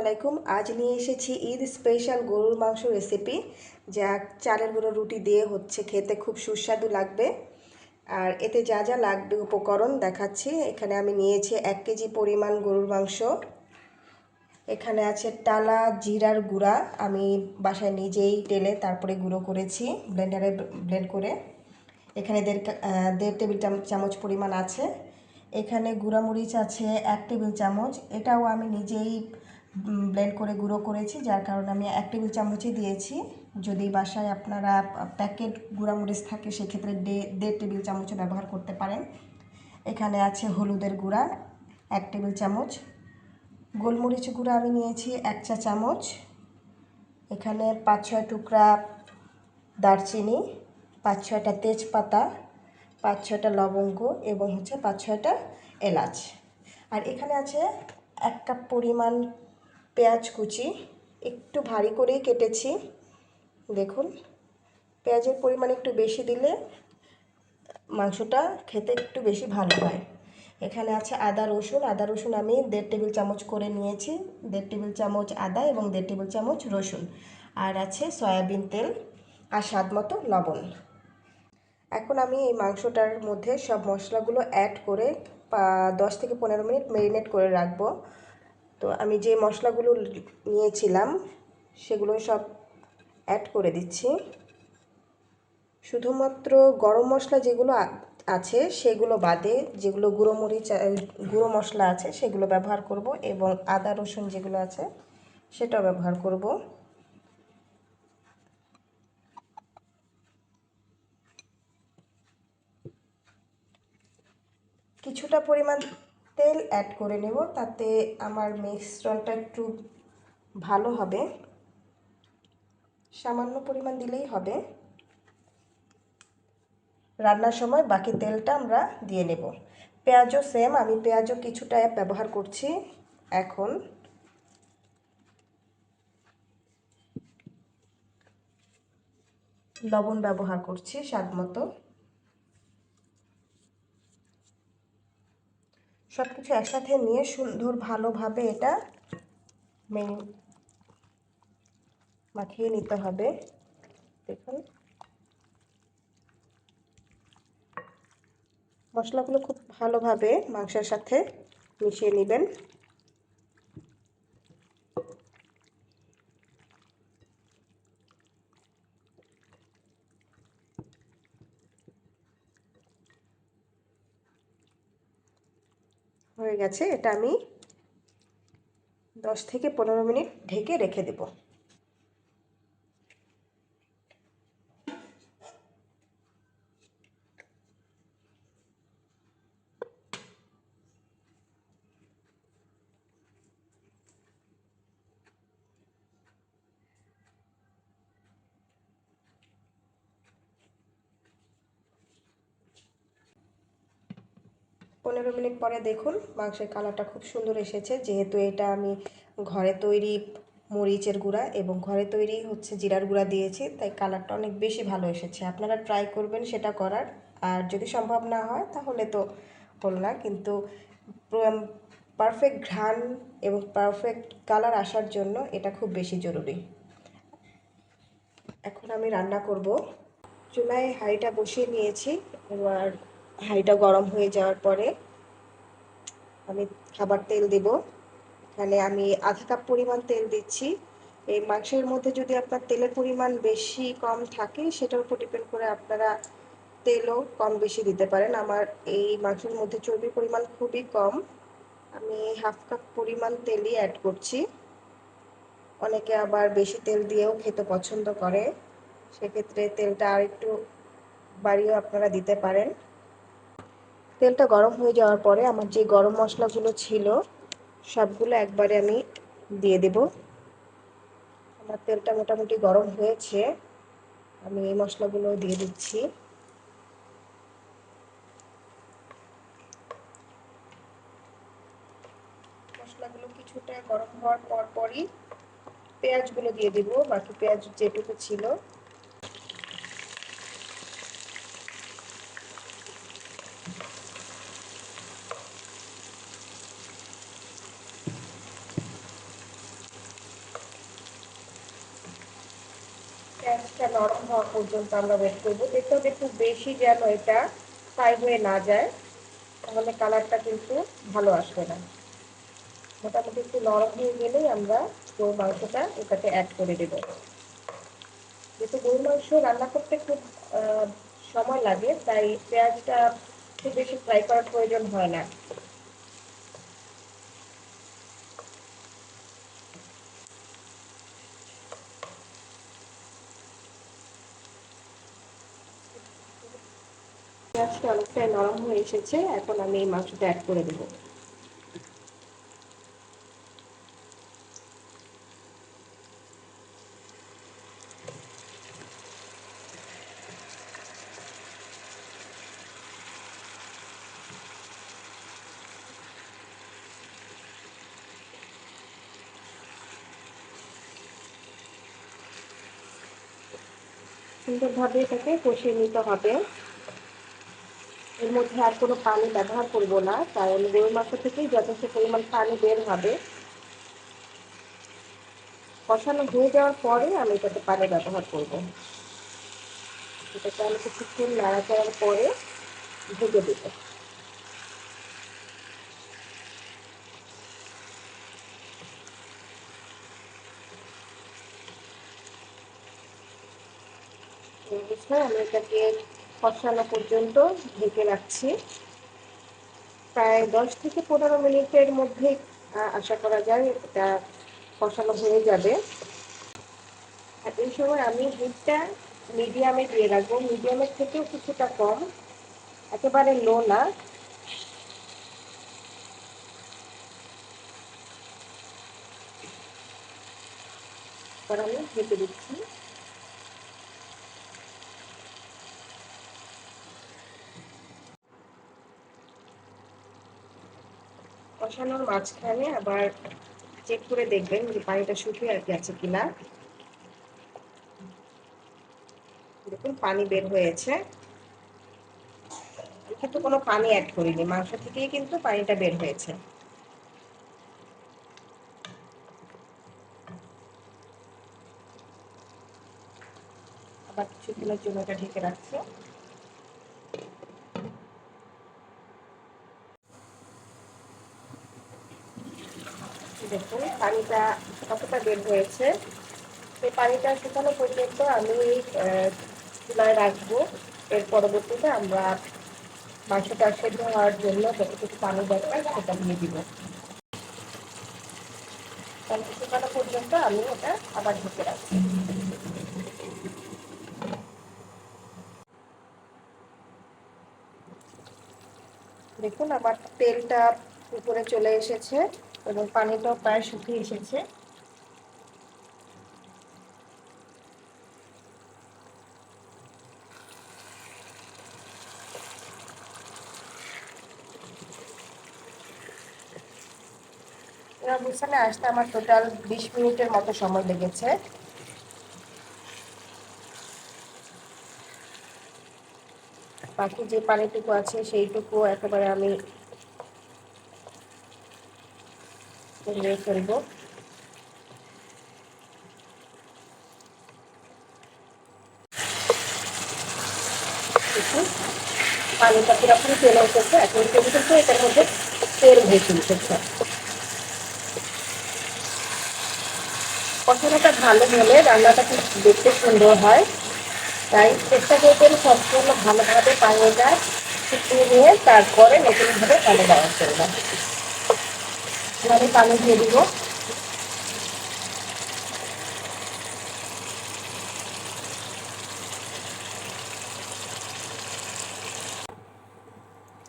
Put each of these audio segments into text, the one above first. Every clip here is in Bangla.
আলাইকুম। আজ নিয়ে এসেছি ঈদ স্পেশাল গরুর মাংস রেসিপি যা চালের গুঁড়ো রুটি দিয়ে হচ্ছে খেতে খুব সুস্বাদু লাগবে। আর এতে যা যা লাগবে উপকরণ দেখাচ্ছি। এখানে আমি নিয়েছি এক কেজি পরিমাণ গরুর মাংস। এখানে আছে টালা, জিরার গুঁড়া। আমি বাসায় নিজেই টেলে তারপরে গুঁড়ো করেছি ব্লেন্ডারে ব্লেন্ড করে। এখানে দেড় দেড় টেবিল চামচ পরিমাণ আছে। এখানে গুঁড়া মরিচ আছে এক টেবিল চামচ। এটাও আমি নিজেই ব্লেন্ড করে গুঁড়ো করেছি, যার কারণে আমি এক টেবিল চামচই দিয়েছি। যদি বাসায় আপনারা প্যাকেট গুঁড়া মরিচ থাকে, সেক্ষেত্রে দেড় টেবিল চামচও ব্যবহার করতে পারেন। এখানে আছে হলুদের গুঁড়া, এক টেবিল চামচ। গোলমরিচ গুঁড়া আমি নিয়েছি এক চা চামচ। এখানে পাঁচ, ছয় টুকরা দারচিনি, পাঁচ, ছয়টা তেজপাতা, পাঁচ, ছয়টা লবঙ্গ এবং হচ্ছে পাঁচ, ছয়টা এলাচ। আর এখানে আছে এক কাপ পরিমাণ পেঁয়াজ কুচি, একটু ভারী করেই কেটেছি। দেখুন, পেঁয়াজের পরিমাণ একটু বেশি দিলে মাংসটা খেতে একটু বেশি ভালো হয়। এখানে আছে আদা, রসুন। আদা, রসুন আমি দেড় টেবিল চামচ করে নিয়েছি। দেড় টেবিল চামচ আদা এবং দেড় টেবিল চামচ রসুন। আর আছে সয়াবিন তেল আর স্বাদ মতো লবণ। এখন আমি এই মাংসটার মধ্যে সব মশলাগুলো অ্যাড করে দশ থেকে পনেরো মিনিট মেরিনেট করে রাখব। তো আমি যে মশলাগুলো নিয়েছিলাম, সেগুলো সব অ্যাড করে দিচ্ছি। শুধুমাত্র গরম মশলা যেগুলো আছে, সেগুলো বাদে যেগুলো গুঁড়ো মরিচ গুঁড়ো মশলা আছে, সেগুলো ব্যবহার করব এবং আদা, রসুন যেগুলো আছে, সেটাও ব্যবহার করব। কিছুটা পরিমাণ তেল অ্যাড করে নেব, তাতে আমার মিশ্রণটা একটু ভালো হবে। সামান্য পরিমাণ দিলেই হবে। রান্নার সময় বাকি তেলটা আমরা দিয়ে নেব। পেঁয়াজও সেম আমি পেঁয়াজও কিছুটা ব্যবহার করছি এখন। লবণ ব্যবহার করছি স্বাদ মতো। সব কিছু একসাথে নিয়ে সুন্দর ভালোভাবে এটা মেন মাখিয়ে নিতে হবে। দেখুন। মশলাগুলো খুব ভালোভাবে মাংসের সাথে মিশিয়ে নেবেন। গেছে এটা আমি দশ থেকে পনেরো মিনিট ঢেকে রেখে দেবো। পনেরো মিনিট পরে দেখুন, মাংসের কালারটা খুব সুন্দর এসেছে। যেহেতু এটা আমি ঘরে তৈরি মরিচের গুঁড়া এবং ঘরে তৈরি হচ্ছে জিরার গুঁড়া দিয়েছি, তাই কালারটা অনেক বেশি ভালো এসেছে। আপনারা ট্রাই করবেন সেটা করার। আর যদি সম্ভব না হয়, তাহলে তো হলো না। কিন্তু পারফেক্ট ঘ্রাণ এবং পারফেক্ট কালার আসার জন্য এটা খুব বেশি জরুরি। এখন আমি রান্না করব। চুলায় হাঁড়িটা বসিয়ে নিয়েছি, এবার হাঁড়িটা গরম হয়ে যাওয়ার পরে আমি খাবার তেল দেব। এখানে আমি আধা কাপ পরিমাণ তেল দিচ্ছি। এই মাংসের মধ্যে যদি আপনার তেলের পরিমাণ বেশি কম থাকে, সেটার উপর ডিপেন্ড করে আপনারা তেলও কম বেশি দিতে পারেন। আমার এই মাংসের মধ্যে চর্বির পরিমাণ খুবই কম। আমি হাফ কাপ পরিমাণ তেলই অ্যাড করছি। অনেকে আবার বেশি তেল দিয়েও খেতে পছন্দ করে। সেক্ষেত্রে তেলটা আর একটু বাড়িয়েও আপনারা দিতে পারেন। তেলটা গরম হয়ে যাওয়ার পরে আমার যে গরম মশলাগুলো ছিল, সবগুলো একবারে আমি দিয়ে দেব। আমার তেলটা মোটামুটি গরম হয়েছে, আমি এই মশলাগুলো দিয়ে দিচ্ছি। মশলাগুলো কিছুটা গরম হওয়ার পর পরই পেঁয়াজগুলো দিয়ে দিব, বাকি পেঁয়াজ যেটুকু ছিল। অনেকটা নরম হওয়া পর্যন্ত আমরা ওয়েট করব। দেখতে খুব বেশি যেন এটা ফ্রাই হয়ে না যায়, তাহলে কালারটা কিন্তু ভালো আসবে না। মোটামুটি একটু নরম হয়ে গেলেই আমরা গরুর মাংসটা এটাতে অ্যাড করে দেবো। যেহেতু গরুর মাংস রান্না করতে খুব সময় লাগে, তাই পেঁয়াজটা খুব বেশি ফ্রাই করার প্রয়োজন হয় না। পেঁয়াজটা অনেকটাই নরম হয়ে এসেছে, এখন আমি এই মাংসটা অ্যাড করে দেবো। সুন্দরভাবে এটাকে কষিয়ে নিতে হবে। মধ্যে আর কোনো পানি ব্যবহার করব না, কারণ গরুর মাংস থেকেই যথেষ্ট পরিমাণ পানি বের হবে। কষানো হয়ে যাওয়ার পরে আমি এটাতে পানি ব্যবহার করব। এটাকে আমি কিছুক্ষণ নাড়াচাড়ার পরে ভেজে দেবো। আমি এটাকে কষানো পর্যন্ত ঢেকে রাখছি। প্রায় দশ থেকে পনেরো মিনিটের মধ্যে আশা করা যায় এটা কষানো হয়ে যাবে। আর এই সময় আমি হিটটা মিডিয়ামে দিয়ে রাখব। মিডিয়ামের থেকেও কিছুটা কম, একেবারে লো না। আমি ঢেকে দিচ্ছি। কষানোর মাঝখানে আবার চেক করে দেখবেন যে পানিটা শুকিয়ে গেছে কিনা। দেখুন, পানি বের হয়েছে। কিন্তু কোনো পানি অ্যাড করিনি, মাংস থেকেই কিন্তু পানিটা বের হয়েছে। আবার কিছুক্ষণের জন্য এটা ঢেকে রাখছি। দেখুন পানিটা কতটা বের হয়েছে, সেই পানিটা শুকানো পর্যন্ত আমি চুলায় রাখব। এর পরবর্তীতে আমরা মাংসটা সেদ্ধ হওয়ার জন্য যতটুকু পানি দরকার সেটা দিয়ে দিব। শুকানো পর্যন্ত আমি ওটা আবার ঢেকে রাখছি। দেখুন, আমার তেলটা উপরে চলে এসেছে। এবং পানিটাও প্রায় শুকিয়ে এসেছে। অবস্থানে আসতে আমার টোটাল বিশ মিনিটের মতো সময় লেগেছে। বাকি যে পানিটুকু আছে সেইটুকু একেবারে আমি নিয়ে ফেলব পানিটা পুরোপুরি তেল উঠেছে এখন এটার মধ্যে তেল ভালো হলে রান্নাটা খুব দেখতে সুন্দর হয়, তাই চেষ্টা করবেন সম্পূর্ণ ভালোভাবে পানিয়ে যায়, শুকিয়ে নিয়ে তারপরে নতুনভাবে পানি দেওয়া চলবে আমি পানি দিয়ে দিব।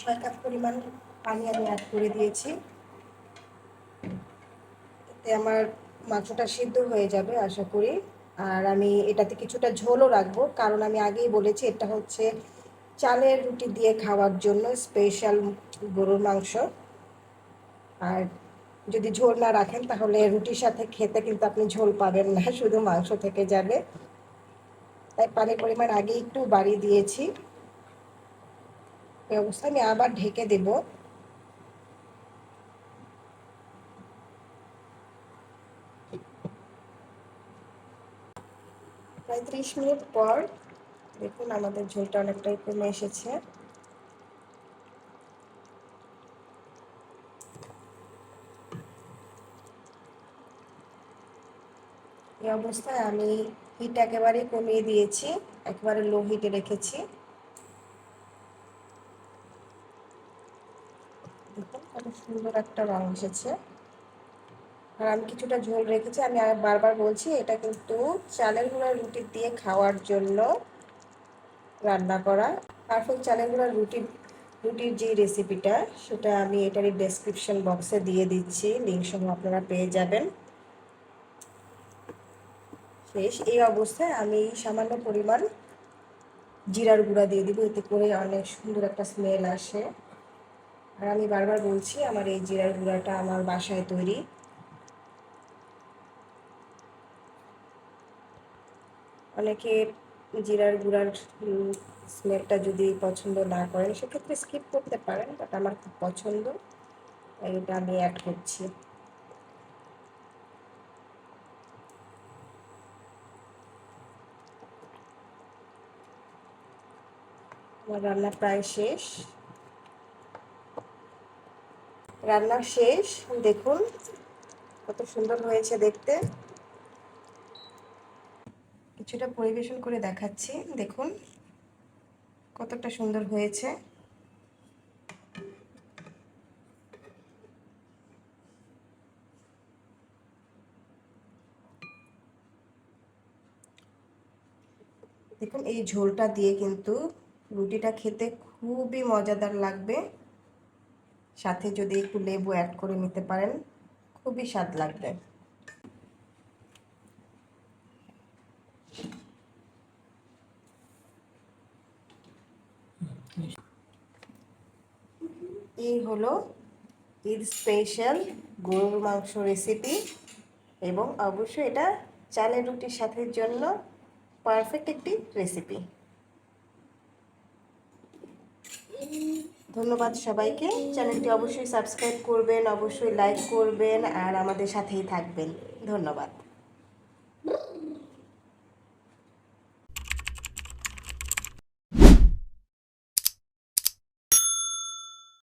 ছয় কাপ পরিমাণ পানি আমি অ্যাড করে দিয়েছি। এতে আমার মাংসটা সিদ্ধ হয়ে যাবে, আশা করি। আর আমি এটাতে কিছুটা ঝোলও রাখব, কারণ আমি আগেই বলেছি এটা হচ্ছে চালের রুটি দিয়ে খাওয়ার জন্য স্পেশাল গরুর মাংস। আর যদি ঝোল না রাখেন, তাহলে রুটির সাথে খেতে কিন্তু আপনি ঝোল পাবেন না, শুধু মাংস থেকে যাবে। তাই পানির পরিমাণ আগে একটু বাড়িয়ে দিয়েছি। এই অবস্থা আমি আবার ঢেকে দেব। পঁয়ত্রিশ মিনিট পর দেখুন আমাদের ঝোলটা অনেকটাই কমে এসেছে। এই অবস্থায় আমি হিট একেবারে কমিয়ে দিয়েছি, একেবারে লো হিটে রেখেছি। দেখুন, কত সুন্দর একটা রং এসেছে। আর আমি কিছুটা ঝোল রেখেছি, আমি বারবার বলছি, এটা কিন্তু চালের গুঁড়া রুটি দিয়ে খাওয়ার জন্য রান্না করা। পারফেক্ট চালের গুঁড়া রুটি রুটির যে রেসিপিটা সেটা আমি এটারই ডেসক্রিপশন বক্সে দিয়ে দিচ্ছি লিঙ্ক আপনারা পেয়ে যাবেন। শেষ এই অবস্থায় আমি সামান্য পরিমাণ জিরার গুঁড়া দিয়ে দিব, এতে করে অনেক সুন্দর একটা স্মেল আসে। আর আমি বারবার বলছি, আমার এই জিরার গুঁড়াটা আমার বাসায় তৈরি। অনেকে জিরার গুঁড়ার স্মেলটা যদি পছন্দ না করেন, সেক্ষেত্রে স্কিপ করতে পারেন বাট আমার খুব পছন্দ। এটা আমি অ্যাড করছি। আমার রান্না প্রায় শেষ। রান্না শেষ। দেখুন কত সুন্দর হয়েছে দেখতে। কিছুটা পরিবেশন করে দেখাচ্ছি। দেখুন কতটা সুন্দর হয়েছে। দেখুন এই ঝোলটা দিয়ে কিন্তু রুটিটা খেতে খুবই মজাদার লাগবে। সাথে যদি একটু লেবু অ্যাড করে নিতে পারেন, খুবই স্বাদ লাগবে। এই হলো ঈদ স্পেশাল গরুর মাংস রেসিপি এবং অবশ্যই এটা চালের রুটির সাথে জন্য পারফেক্ট একটি রেসিপি ধন্যবাদ সবাইকে। চ্যানেলটি অবশ্যই সাবস্ক্রাইব করবেন অবশ্যই লাইক করবেন আর আমাদের সাথেই থাকবেন। ধন্যবাদ।